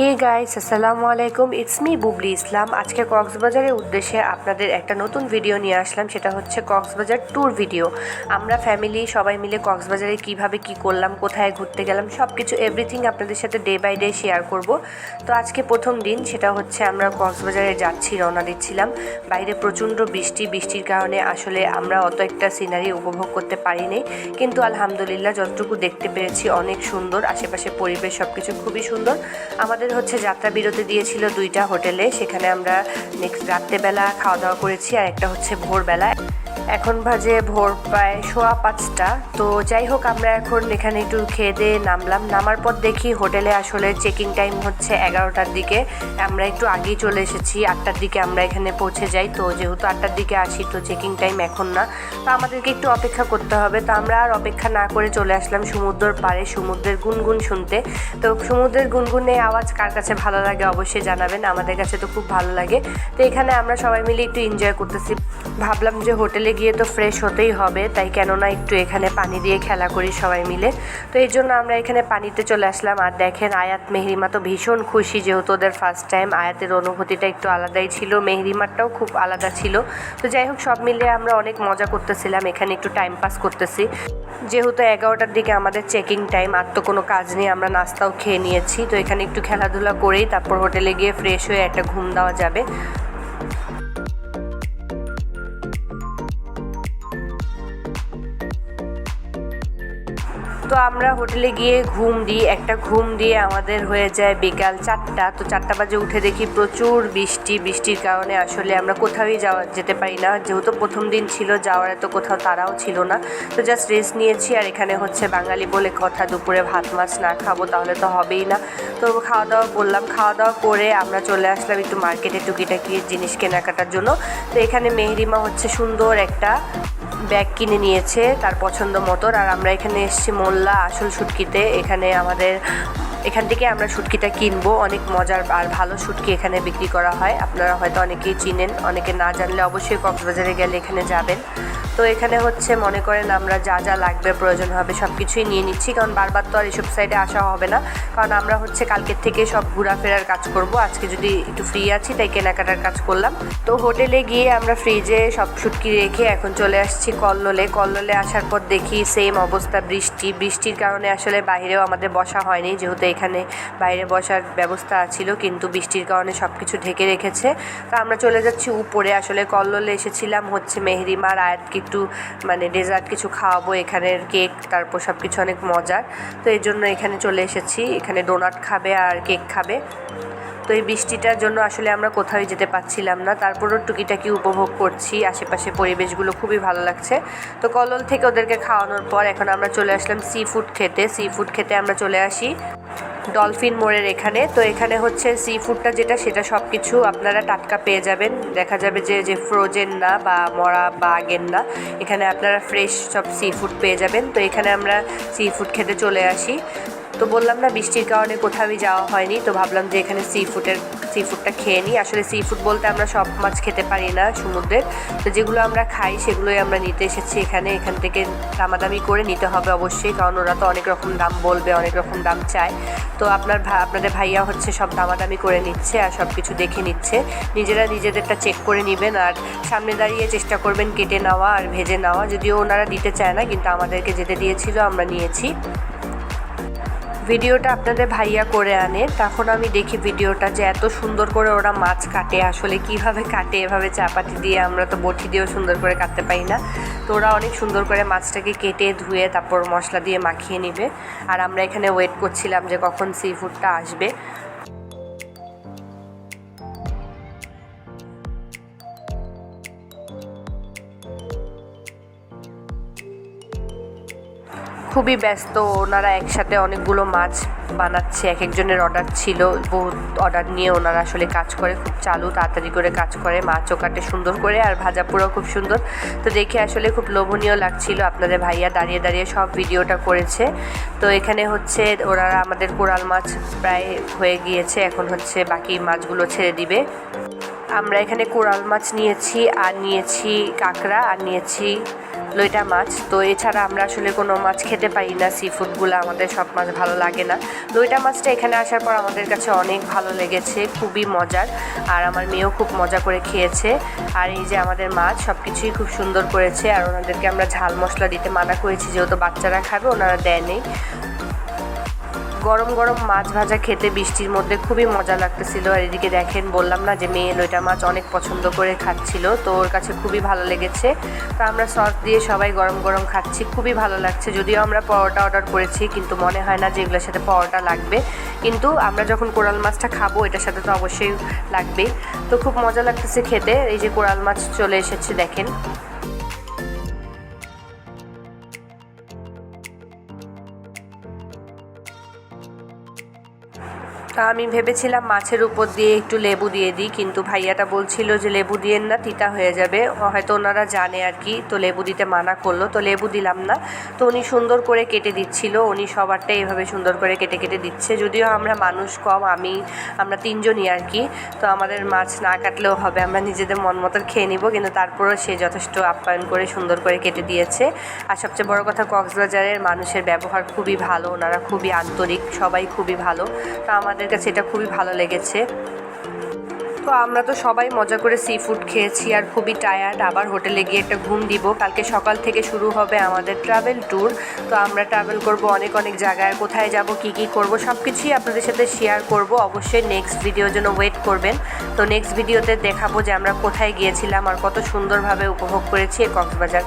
হে guys, আসসালামু আলাইকুম। It's me Bubli Islam. আজকে কক্সবাজারের উদ্দেশ্যে আপনাদের একটা নতুন ভিডিও নিয়ে আসলাম। সেটা হচ্ছে কক্সবাজার ট্যুর ভিডিও আমরা ফ্যামিলি সবাই মিলে কক্সবাজারে কীভাবে কি করলাম, কোথায় ঘুরতে গেলাম সব কিছু এভরিথিং আপনাদের সাথে ডে বাই ডে শেয়ার করব। তো আজকে প্রথম দিন, সেটা হচ্ছে আমরা কক্সবাজারে যাচ্ছি, রওনা দিচ্ছিলাম। বাইরে প্রচণ্ড বৃষ্টি, বৃষ্টির কারণে আসলে আমরা অত একটা সিনারি উপভোগ করতে পারিনি। কিন্তু আলহামদুলিল্লাহ যতটুকু দেখতে পেরেছি, অনেক সুন্দর। আশেপাশে পরিবেশ সব কিছু খুবই সুন্দর। আমাদের হচ্ছে যাত্রা বিরতি দিয়েছিল দুইটা হোটেলে। সেখানে আমরা নেক্সট রাত্রেবেলা খাওয়া দাওয়া করেছি আর একটা হচ্ছে ভোরবেলা এখন বাজে ভোর প্রায় সোয়া পাঁচটা। তো যাই হোক, আমরা এখন এখানে একটু খেয়ে দিয়ে নামলাম। নামার পর দেখি হোটেলে আসলে চেকিং টাইম হচ্ছে এগারোটার দিকে। আমরা একটু আগেই চলে এসেছি, আটটার দিকে আমরা এখানে পৌঁছে যাই। তো যেহেতু আটটার দিকে আসি তো চেকিং টাইম এখন না। তো আমাদেরকে একটু অপেক্ষা করতে হবে। তো আমরা আর অপেক্ষা না করে চলে আসলাম সমুদ্রের পাড়ে, সমুদ্রের গুনগুন শুনতে। তো সমুদ্রের গুনগুনে আওয়াজ কার কাছে ভালো লাগে অবশ্যই জানাবেন। আমাদের কাছে তো খুব ভালো লাগে। তো এখানে আমরা সবাই মিলে একটু এনজয় করতেছি। ভাবলাম যে হোটেলে গিয়ে তো ফ্রেশ হতেই হবে, তাই কেননা একটু এখানে পানি দিয়ে খেলা করি সবাই মিলে। তো এই জন্য আমরা এখানে পানিতে চলে আসলাম। আর দেখেন, আয়াত মেহরিমা তো ভীষণ খুশি যেহেতু ওদের ফার্স্ট টাইম আয়াতের অনুভূতিটা একটু আলাদাই ছিল, মেহরিমারটাও খুব আলাদা ছিল। তো যাই হোক, সব মিলে আমরা অনেক মজা করতেছিলাম, এখানে একটু টাইম পাস করতেছি। যেহেতু এগারোটার দিকে আমাদের চেকিং টাইম আর তো কোনো কাজ নেই, আমরা নাস্তাও খেয়ে নিয়েছি। তো এখানে একটু খেলাধুলা করেই তারপর হোটেলে গিয়ে ফ্রেশ হয়ে একটা ঘুম দেওয়া যাবে। তো আমরা হোটেলে গিয়ে ঘুম দিই, একটা ঘুম দিয়ে আমাদের হয়ে যায় বিকাল চারটা। তো চারটা বাজে উঠে দেখি প্রচুর বৃষ্টি, বৃষ্টির কারণে আসলে আমরা কোথাওই যাওয়া যেতে পারি না। যেহেতু প্রথম দিন ছিল, যাওয়ার এত কোথাও তারাও ছিল না। তো জাস্ট রেস্ট নিয়েছি আর এখানে হচ্ছে বাঙালি বলে কথা, দুপুরে ভাত, মাছ না খাব তাহলে তো হবেই না। তো খাওয়া দাওয়া করলাম। খাওয়া দাওয়া করে আমরা চলে আসলাম একটু মার্কেটে টুকিটাকি জিনিস কেনাকাটার জন্য। তো এখানে মেহরিমা হচ্ছে সুন্দর একটা ব্যাগ কিনে নিয়েছে তার পছন্দ মতো আর আমরা এখানে এসেছি মোল্লা আসল শুটকিতে। এখানে আমাদের, এখান থেকে আমরা শুটকিটা কিনবো। অনেক মজার আর ভালো শুটকি এখানে বিক্রি করা হয়। আপনারা হয়তো অনেকেই চিনেন, অনেকে না জানলে অবশ্যই কক্সবাজারে গেলে এখানে যাবেন। তো এখানে হচ্ছে মনে করেন আমরা যা যা লাগবে, প্রয়োজন হবে সব কিছুই নিয়ে নিচ্ছি। কারণ বারবার তো আর এসব সাইডে আসা হবে না। কারণ আমরা হচ্ছে কালকের থেকে সব ঘোরাফেরার কাজ করব। আজকে যদি একটু ফ্রি আছি, তাই কেনাকাটার কাজ করলাম। তো হোটেলে গিয়ে আমরা ফ্রিজে সব শুটকি রেখে এখন চলে আসছি কল্লোলে। কল্লোলে আসার পর দেখি সেম অবস্থা, বৃষ্টি। বৃষ্টির কারণে আসলে বাইরেও আমাদের বসা হয়নি। যেহেতু এখানে বাইরে বসার ব্যবস্থা ছিল, কিন্তু বৃষ্টির কারণে সব কিছু ঢেকে রেখেছে। তো আমরা চলে যাচ্ছি উপরে। আসলে কল্লোলে এসেছিলাম হচ্ছে মেহরিমার আয়াতকে একটু মানে ডেজার্ট কিছু খাওয়াবো, এখানের কেক তারপর সব কিছু অনেক মজার। তো এই জন্য এখানে চলে এসেছি। এখানে ডোনাট খাবে আর কেক খাবে। তো এই বৃষ্টিটার জন্য আসলে আমরা কোথাও যেতে পারছিলাম না। তারপরও টুকিটাকি উপভোগ করছি। আশেপাশে পরিবেশগুলো খুবই ভালো লাগছে। তো কলল থেকে ওদেরকে খাওয়ানোর পর এখন আমরা চলে আসলাম সি ফুড খেতে। সি ফুড খেতে আমরা চলে আসি। ডলফিন মোড়ের এখানে। তো এখানে হচ্ছে সি ফুডটা যেটা, সেটা সব কিছু আপনারা টাটকা পেয়ে যাবেন। দেখা যাবে যে যে ফ্রোজেন না বা মরা বা আগের না, এখানে আপনারা ফ্রেশ সব সি ফুড পেয়ে যাবেন। তো এখানে আমরা সি ফুড খেতে চলে আসি। তো বললাম না, বৃষ্টির কারণে কোথাওই যাওয়া হয়নি, তো ভাবলাম যে এখানে সি ফুডের সি ফুডটা খেয়ে নিই। আসলে সি ফুড বলতে আমরা সব মাছ খেতে পারি না সমুদ্রের। তো যেগুলো আমরা খাই সেগুলোই আমরা নিতে এসেছি এখানে। এখান থেকে দামাদামি করে নিতে হবে অবশ্যই, কারণ ওরা তো অনেক রকম দাম বলবে, অনেক রকম দাম চায়। তো আপনার আপনাদের ভাইয়া হচ্ছে সব দামাদামি করে নিচ্ছে আর সব কিছু দেখে নিচ্ছে। নিজেরা নিজেদেরটা চেক করে নেবেন আর সামনে দাঁড়িয়ে চেষ্টা করবেন কেটে নেওয়া আর ভেজে নেওয়া। যদিও ওনারা দিতে চায় না, কিন্তু আমাদেরকে যেতে দিয়েছিল, আমরা নিয়েছি। ভিডিওটা আপনাদের ভাইয়া করে আনে। তখন আমি দেখি ভিডিওটা যে এত সুন্দর করে ওরা মাছ কাটে, আসলে কীভাবে কাটে, এভাবে চাপাতি দিয়ে আমরা তো বটি দিয়েও সুন্দর করে কাটতে পারি না। তো ওরা অনেক সুন্দর করে মাছটাকে কেটে, ধুয়ে, তারপর মশলা দিয়ে মাখিয়ে নেবে। আর আমরা এখানে ওয়েট করছিলাম যে কখন সি ফুডটা আসবে। খুবই ব্যস্ত। ওনারা একসাথে অনেকগুলো মাছ বানাচ্ছে, এক একজনের অর্ডার ছিল। বহুত অর্ডার নিয়ে ওনারা আসলে কাজ করে খুব চালু, তাড়াতাড়ি করে কাজ করে। মাছও কাটে সুন্দর করে আর ভাজা পুরো খুব সুন্দর। তো দেখে আসলে খুব লোভনীয় লাগছিল আপনাদের ভাইয়া দাঁড়িয়ে দাঁড়িয়ে সব ভিডিওটা করেছে। তো এখানে হচ্ছে ওরা আমাদের কোরাল মাছ প্রায় হয়ে গিয়েছে। এখন হচ্ছে বাকি মাছগুলো ছেড়ে দিবে। আমরা এখানে কোরাল মাছ নিয়েছি, আর নিয়েছি কাঁকড়া, আর নিয়েছি লইটা মাছ। তো এছাড়া আমরা আসলে কোনো মাছ খেতে পারি না সি ফুডগুলো আমাদের সব মাছ ভালো লাগে না। লইটা মাছটা এখানে আসার পর আমাদের কাছে অনেক ভালো লেগেছে, খুবই মজার, আর আমার মেয়েও খুব মজা করে খেয়েছে। আর এই যে আমাদের মাছ সব কিছুই খুব সুন্দর করেছে, আর ওনাদেরকে আমরা ঝাল মশলা দিতে মানা করেছি, যেহেতু বাচ্চারা খাবে, ওনারা দেয়নি গরম গরম মাছ ভাজা খেতে বৃষ্টির মধ্যে খুবই মজা লাগতেছিল। আর এদিকে দেখেন, বললাম না যে মেয়ে লইটা মাছ অনেক পছন্দ করে খাচ্ছিল, তো ওর কাছে খুবই ভালো লেগেছে। তো আমরা সস দিয়ে সবাই গরম গরম খাচ্ছি, খুবই ভালো লাগছে। যদিও আমরা পরোটা অর্ডার করেছি, কিন্তু মনে হয় না যে এগুলোর সাথে পরোটা লাগবে। কিন্তু আমরা যখন কোরাল মাছটা খাব, এটার সাথে তো অবশ্যই লাগবে তো খুব মজা লাগতেছে খেতে, এই যে কোরাল মাছ চলে এসেছে, দেখেন। আমি ভেবেছিলাম মাছের উপর দিয়ে একটু লেবু দিয়ে দিই, কিন্তু ভাইয়াটা বলছিল যে লেবু দিয়েন না, তিতা হয়ে যাবে। হয়তো ওনারা জানে আর কি, তো লেবু দিতে মানা করল। তো লেবু দিলাম না। তো উনি সুন্দর করে কেটে দিচ্ছিল। উনি সবারটাই এভাবে সুন্দর করে কেটে কেটে দিচ্ছে। যদিও আমরা মানুষ কম, আমি, আমরা তিনজনই আর কি। তো আমাদের মাছ না কাটলেও হবে, আমরা নিজেদের মন মতো খেয়ে নিব, কিন্তু তারপরেও সে যথেষ্ট আপ্যায়ন করে সুন্দর করে কেটে দিয়েছে। আর সবচেয়ে বড় কথা, কক্সবাজারের মানুষের ব্যবহার খুবই ভালো, ওনারা খুবই আন্তরিক, সবাই খুবই ভালো। তো আমাদের কাছে এটা খুবই ভালো লেগেছে। তো আমরা তো সবাই মজা করে সি ফুড খেয়েছি আর খুবই টায়ার্ড আবার হোটেলে গিয়ে একটা ঘুম দিব। কালকে সকাল থেকে শুরু হবে আমাদের ট্রাভেল ট্যুর তো আমরা ট্রাভেল করব অনেক অনেক জায়গায়। কোথায় যাব, কি কি করব সব কিছুই আপনাদের সাথে শেয়ার করব। অবশ্যই নেক্সট ভিডিওর জন্য ওয়েট করবেন। তো নেক্সট ভিডিওতে দেখাবো যে আমরা কোথায় গিয়েছিলাম আর কত সুন্দরভাবে উপভোগ করেছি কক্সবাজার।